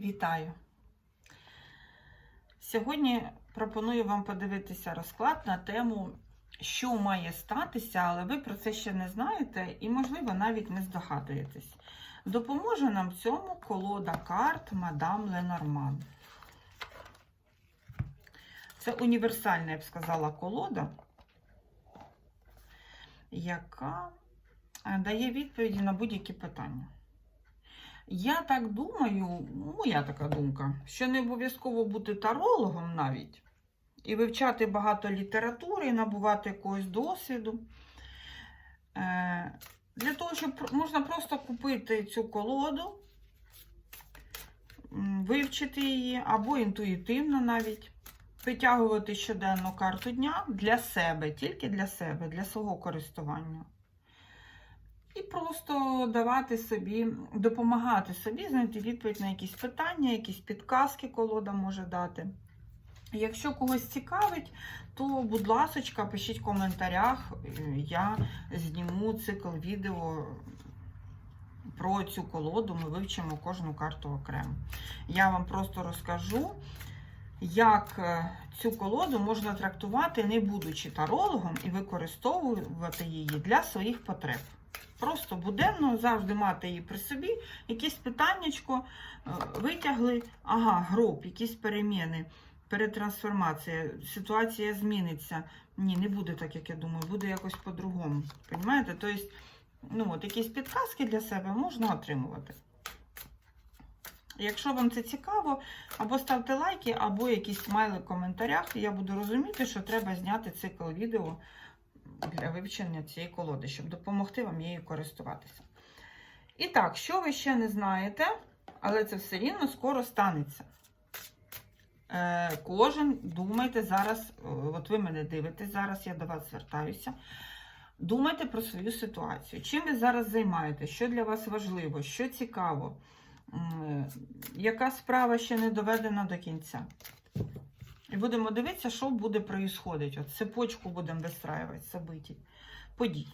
Вітаю! Сьогодні пропоную вам подивитися розклад на тему, що має статися, але ви про це ще не знаєте і, можливо, навіть не здогадуєтесь. Допоможе нам цьому колода карт Мадам Ленорман. Це універсальна, я б сказала, колода, яка дає відповіді на будь-які питання. Я так думаю, моя така думка, що не обов'язково бути тарологом навіть і вивчати багато літератури, і набувати якогось досвіду. Е, Для того, щоб можна просто купити цю колоду, вивчити її або інтуїтивно навіть, витягувати щоденну карту дня для себе, тільки для себе, для свого користування. І просто давати собі, допомагати собі знайти відповідь на якісь питання, якісь підказки колода може дати. Якщо когось цікавить, то, будь ласка, пишіть в коментарях, я зніму цикл відео про цю колоду, ми вивчимо кожну карту окремо. Я вам просто розкажу, як е, цю колоду можна трактувати, не будучи тарологом, і використовувати її для своїх потреб. Просто буденно завжди мати її при собі, якісь питаннячко е, витягли, ага, гроб, якісь переміни, перетрансформація, ситуація зміниться. Ні, не буде так, як я думаю, буде якось по-другому. Понимаєте? Тобто, ну, от якісь підказки для себе можна отримувати. Якщо вам це цікаво, або ставте лайки, або якісь смайли в коментарях, і я буду розуміти, що треба зняти цикл відео для вивчення цієї колоди, щоб допомогти вам її користуватися. І так, що ви ще не знаєте, але це все рівно скоро станеться. Е, кожен думайте зараз, е, от ви мене дивитесь, зараз я до вас звертаюся. Думайте про свою ситуацію. Чим ви зараз займаєтесь, що для вас важливо, що цікаво, м, яка справа ще не доведена до кінця. І будемо дивитися, що буде происходить. От цепочку будемо вистраювати событий, подій.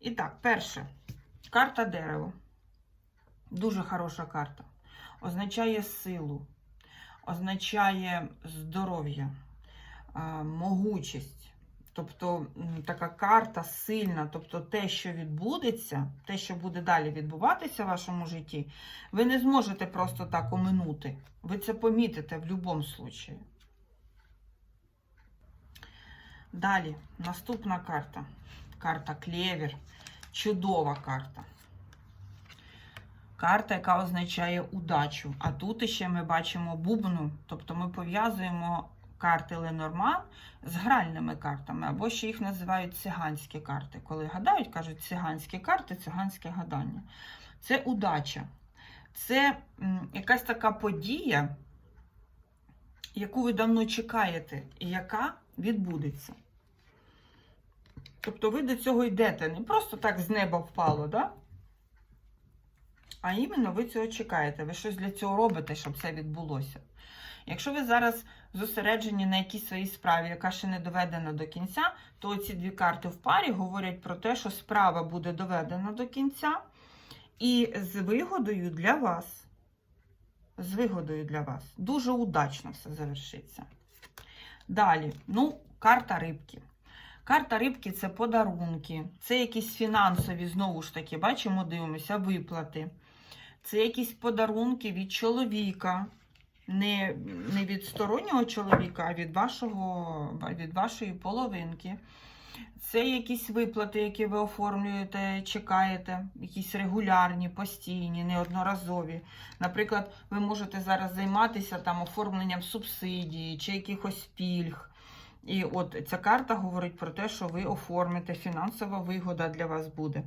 І так, перше, карта дерева. Дуже хороша карта. Означає силу, означає здоров'я, могучість. Тобто така карта сильна, тобто те, що відбудеться, те, що буде далі відбуватися в вашому житті, ви не зможете просто так оминути. Ви це помітите в будь-якому випадку. Далі, наступна карта. Карта Клевер. Чудова карта. Карта, яка означає удачу. А тут ще ми бачимо бубну, тобто ми пов'язуємо карти Ленорман з гральними картами, або ще їх називають циганські карти. Коли гадають, кажуть циганські карти, циганське гадання. Це удача. Це якась така подія, яку ви давно чекаєте, і яка відбудеться. Тобто ви до цього йдете, не просто так з неба впало, да? а іменно ви цього чекаєте. Ви щось для цього робите, щоб це відбулося. Якщо ви зараз зосереджені на якійсь своїй справі, яка ще не доведена до кінця, то ці дві карти в парі говорять про те, що справа буде доведена до кінця і з вигодою для вас. З вигодою для вас. Дуже удачно все завершиться. Далі, ну, карта рибки. Карта рибки це подарунки, це якісь фінансові, знову ж таки, бачимо, дивимося, виплати. Це якісь подарунки від чоловіка, не, не від стороннього чоловіка, а від, вашого, від вашої половинки. Це якісь виплати, які ви оформлюєте, чекаєте, якісь регулярні, постійні, неодноразові. Наприклад, ви можете зараз займатися там оформленням субсидії чи якихось пільг. І от ця карта говорить про те, що ви оформите, фінансова вигода для вас буде.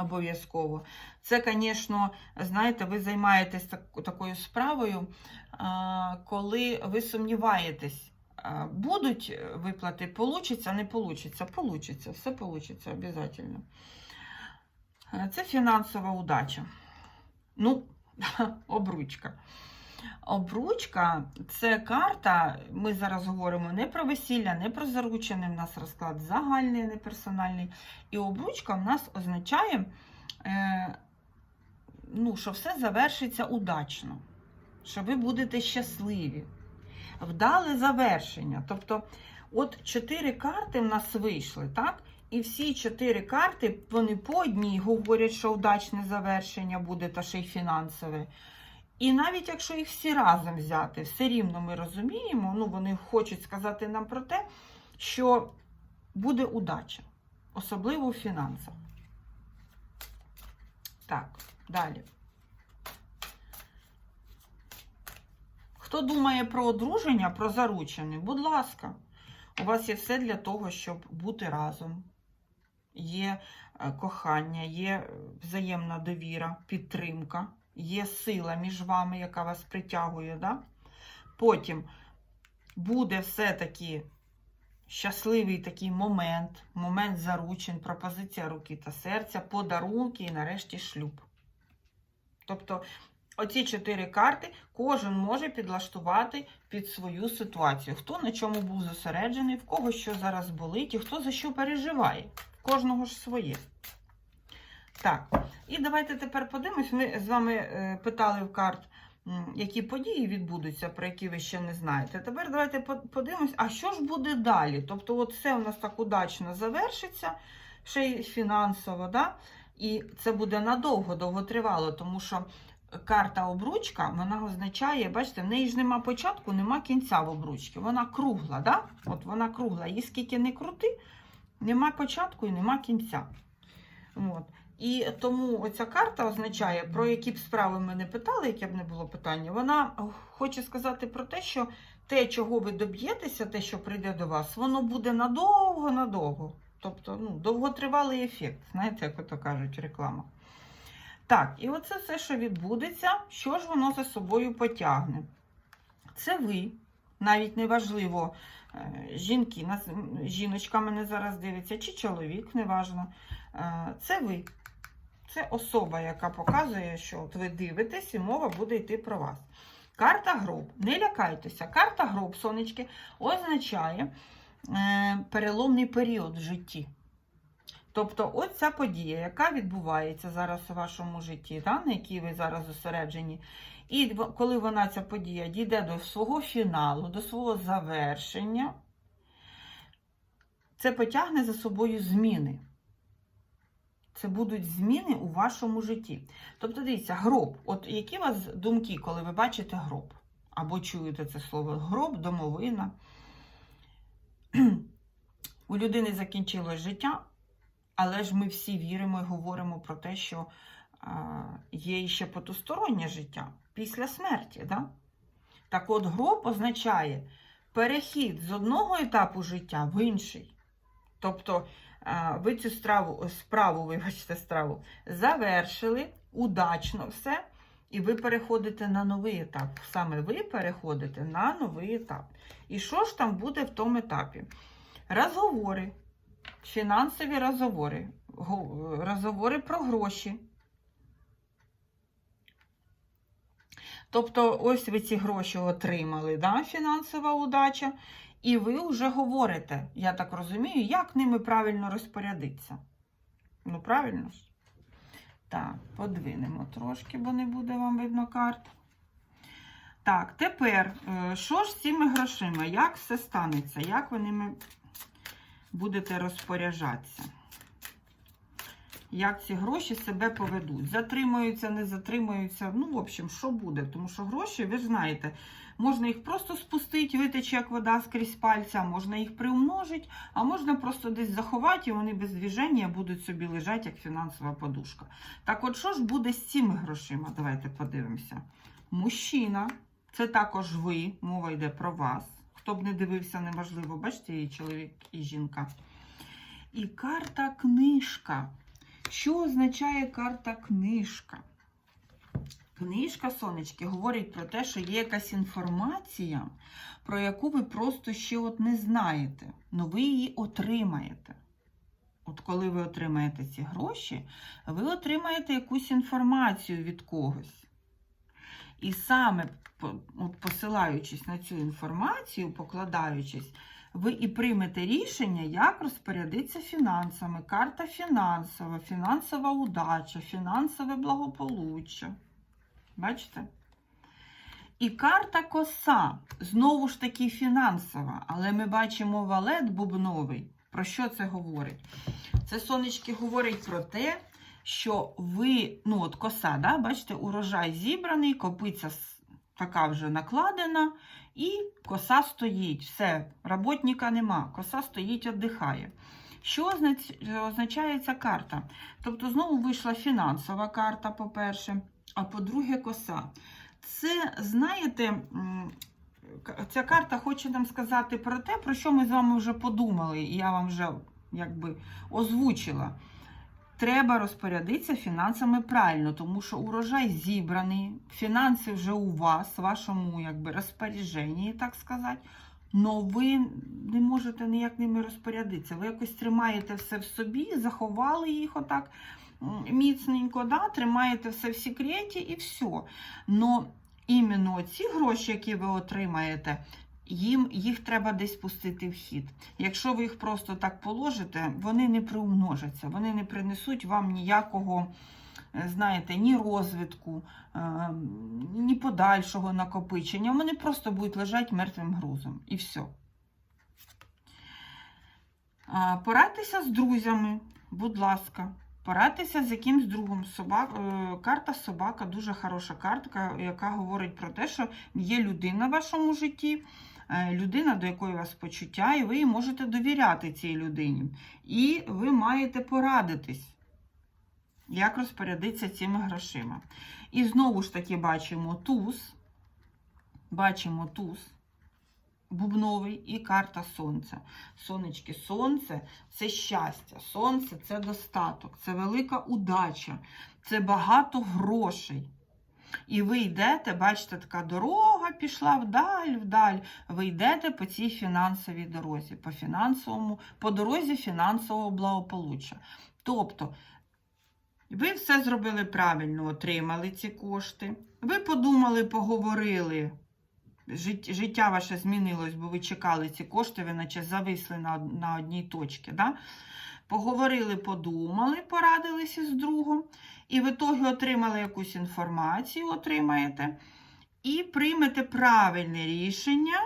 Обов'язково. Це, звісно, знаєте, ви займаєтесь так- такою справою, коли ви сумніваєтесь, будуть виплати, получиться, не получиться, получиться, все получиться обов'язково. Е, Це фінансова удача. Ну, обручка. Обручка це карта. Ми зараз говоримо не про весілля, не про заручене. У нас розклад загальний, не персональний. І обручка в нас означає е, ну, що все завершиться удачно, що ви будете щасливі. Вдале завершення. Тобто, от чотири карти в нас вийшли, так? І всі чотири карти, вони по одній говорять, що удачне завершення буде, та ще й фінансове. І навіть якщо їх всі разом взяти, все рівно ми розуміємо, ну вони хочуть сказати нам про те, що буде удача, особливо в фінансах. Так, далі. Хто думає про одруження, про заручене, будь ласка, у вас є все для того, щоб бути разом. Є е, кохання, є е, взаємна довіра, підтримка, є сила між вами, яка вас притягує. Да? Потім буде все-таки щасливий такий момент, момент заручин, пропозиція руки та серця, подарунки і нарешті шлюб. Тобто оці чотири карти кожен може підлаштувати під свою ситуацію. Хто на чому був зосереджений, в кого що зараз болить і хто за що переживає. Кожного ж своє. Так, і давайте тепер подивимось. Ми з вами е, питали в карт, які події відбудуться, про які ви ще не знаєте. Тепер давайте подивимось, а що ж буде далі? Тобто, от все у нас так удачно завершиться, ще й фінансово, да? і це буде надовго, довготривало, тому що карта обручка, вона означає, бачите, в неї ж нема початку, нема кінця в обручці. Вона кругла, да? От вона кругла. Її скільки не крути, нема початку і нема кінця. От. І тому оця карта означає, про які б справи ми не питали, яке б не було питання, вона хоче сказати про те, що те, чого ви доб'єтеся, те, що прийде до вас, воно буде надовго-надовго. Тобто, ну, довготривалий ефект, знаєте, як ото кажуть реклама. Так, і оце все, що відбудеться, що ж воно за собою потягне? Це ви, навіть неважливо, е, жінки, жіночка мене зараз дивиться, чи чоловік, неважно. Е, Це ви. Це особа, яка показує, що от ви дивитесь, і мова буде йти про вас. Карта гроб. Не лякайтеся. Карта гроб, сонечки, означає е, переломний період в житті. Тобто, от ця подія, яка відбувається зараз у вашому житті, да, на якій ви зараз зосереджені, і коли вона ця подія дійде до свого фіналу, до свого завершення, це потягне за собою зміни. Це будуть зміни у вашому житті. Тобто, дивіться, гроб. От які у вас думки, коли ви бачите гроб? Або чуєте це слово гроб, домовина. У людини закінчилось життя, але ж ми всі віримо і говоримо про те, що є ще потустороннє життя після смерті. Да? Так от гроб означає перехід з одного етапу життя в інший. Тобто ви цю страву, справу, вибачте, страву, завершили удачно все, і ви переходите на новий етап. Саме ви переходите на новий етап. І що ж там буде в тому етапі? Розговори, фінансові розговори, розговори про гроші. Тобто, ось ви ці гроші отримали, да, фінансова удача, і ви вже говорите, я так розумію, як ними правильно розпорядитися. Ну, правильно ж? Так, подвинемо трошки, бо не буде вам видно карт. Так, тепер, е, що ж з цими грошима? Як все станеться? Як ви ними будете розпоряджатися? Як ці гроші себе поведуть? Затримуються, не затримуються. Ну, в общем, що буде? Тому що гроші, ви ж знаєте, можна їх просто спустити, витече як вода скрізь пальця, можна їх приумножити, а можна просто десь заховати, і вони без движення будуть собі лежати, як фінансова подушка. Так от, що ж буде з цими грошима? Давайте подивимося. Мужчина, це також ви, мова йде про вас. Хто б не дивився, неважливо, бачите, і чоловік, і жінка. І карта книжка. Що означає карта книжка? Книжка, сонечки, говорить про те, що є якась інформація, про яку ви просто ще от не знаєте, але ви її отримаєте. От коли ви отримаєте ці гроші, ви отримаєте якусь інформацію від когось. І саме от посилаючись на цю інформацію, покладаючись, ви і приймете рішення, як розпорядитися фінансами. Карта фінансова, фінансова удача, фінансове благополуччя. Бачите? І карта коса, знову ж таки фінансова, але ми бачимо валет бубновий. Про що це говорить? Це сонечки говорить про те, що ви, ну от коса, да, бачите, урожай зібраний, копиця така вже накладена, і коса стоїть. Все, роботника нема, коса стоїть, віддихає. Що означає ця карта? Тобто, знову вийшла фінансова карта, по-перше, а по-друге, коса. Це, знаєте, ця карта хоче нам сказати про те, про що ми з вами вже подумали, і я вам вже якби озвучила. Треба розпорядитися фінансами правильно, тому що урожай зібраний, фінанси вже у вас, в вашому якби, розпорядженні, так сказати. Но ви не можете ніяк ними розпорядитися. Ви якось тримаєте все в собі, заховали їх отак міцненько, да? тримаєте все в секреті і все. Но іменно ці гроші, які ви отримаєте, їм, їх треба десь пустити в хід. Якщо ви їх просто так положите, вони не приумножаться, вони не принесуть вам ніякого, е, знаєте, ні розвитку, е, ні подальшого накопичення. Вони просто будуть лежати мертвим грузом. І все. Порадьтеся з друзями, будь ласка. Порадьтеся з якимсь другом. Собак... е, Карта собака дуже хороша картка, яка говорить про те, що є людина в вашому житті, людина, до якої у вас почуття, і ви можете довіряти цій людині. І ви маєте порадитись, як розпорядитися цими грошима. І знову ж таки бачимо туз, бачимо туз. Бубновий і карта сонця. Сонечки, сонце це щастя, сонце це достаток, це велика удача, це багато грошей. І ви йдете, бачите, така дорога пішла вдаль, вдаль. Ви йдете по цій фінансовій дорозі, по фінансовому, по дорозі фінансового благополуччя. Тобто, ви все зробили правильно, отримали ці кошти. Ви подумали, поговорили. Життя ваше змінилось, бо ви чекали ці кошти, ви наче зависли на, на одній точці. Да? Поговорили, подумали, порадилися з другом, і в ітогі отримали якусь інформацію, отримаєте, і приймете правильне рішення,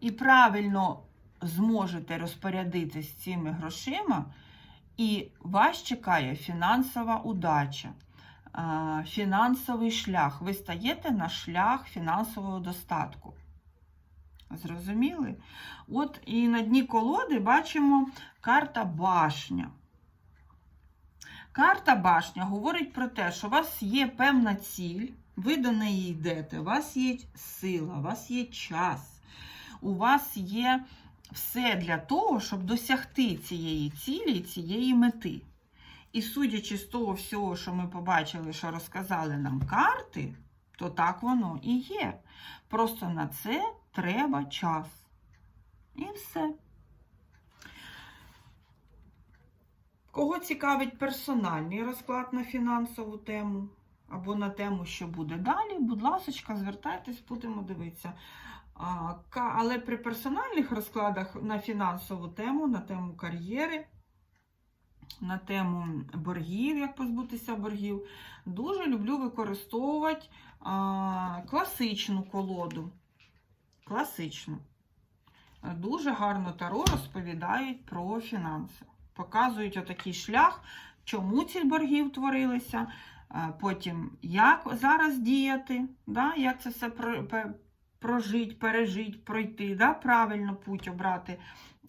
і правильно зможете розпорядитись цими грошима, і вас чекає фінансова удача фінансовий шлях. Ви стаєте на шлях фінансового достатку. Зрозуміли? От і на дні колоди бачимо карта башня. Карта башня говорить про те, що у вас є певна ціль, ви до неї йдете, у вас є сила, у вас є час, у вас є все для того, щоб досягти цієї цілі, цієї мети. І судячи з того всього, що ми побачили, що розказали нам карти, то так воно і є. Просто на це треба час. І все. Кого цікавить персональний розклад на фінансову тему або на тему, що буде далі, будь ласка, звертайтесь, будемо дивитися. Але при персональних розкладах на фінансову тему, на тему кар'єри, на тему боргів, як позбутися боргів, дуже люблю використовувати класичну колоду. Класичну. Дуже гарно таро розповідають про фінанси. Показують отакий шлях, чому ці боргів творилися, потім як зараз діяти, да, як це все про- пе- прожити, пережити, пройти, да, правильно путь обрати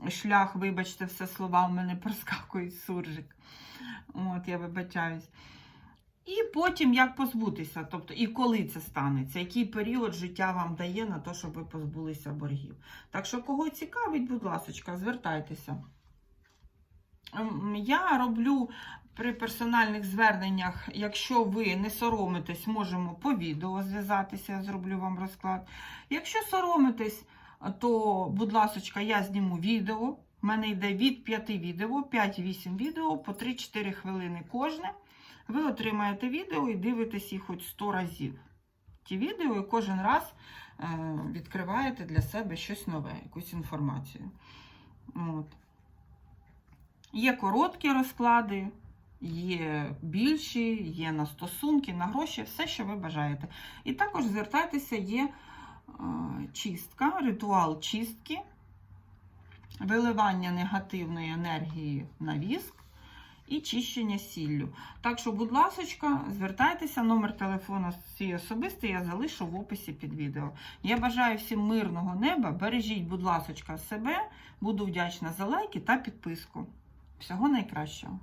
шлях, вибачте, все слова в мене проскакують суржик. От, я вибачаюсь. І потім як позбутися, тобто і коли це станеться, який період життя вам дає на те, щоб ви позбулися боргів. Так що, кого цікавить, будь ласка, звертайтеся. Ем, Я роблю при персональних зверненнях, якщо ви не соромитесь, можемо по відео зв'язатися, я зроблю вам розклад. Якщо соромитесь, то, будь ласка, я зніму відео. У мене йде від 5 відео, 5-8 відео по 3-4 хвилини кожне. Ви отримаєте відео і дивитесь їх хоч 100 разів. Ті відео і кожен раз е, відкриваєте для себе щось нове, якусь інформацію. От. Є короткі розклади, є більші, є на стосунки, на гроші, все, що ви бажаєте. І також звертайтеся, є е, чистка, ритуал чистки, виливання негативної енергії на віск і чищення сіллю. Так що, будь ласка, звертайтеся, номер телефону свій особистий я залишу в описі під відео. Я бажаю всім мирного неба. Бережіть, будь ласка, себе. Буду вдячна за лайки та підписку. Всього найкращого.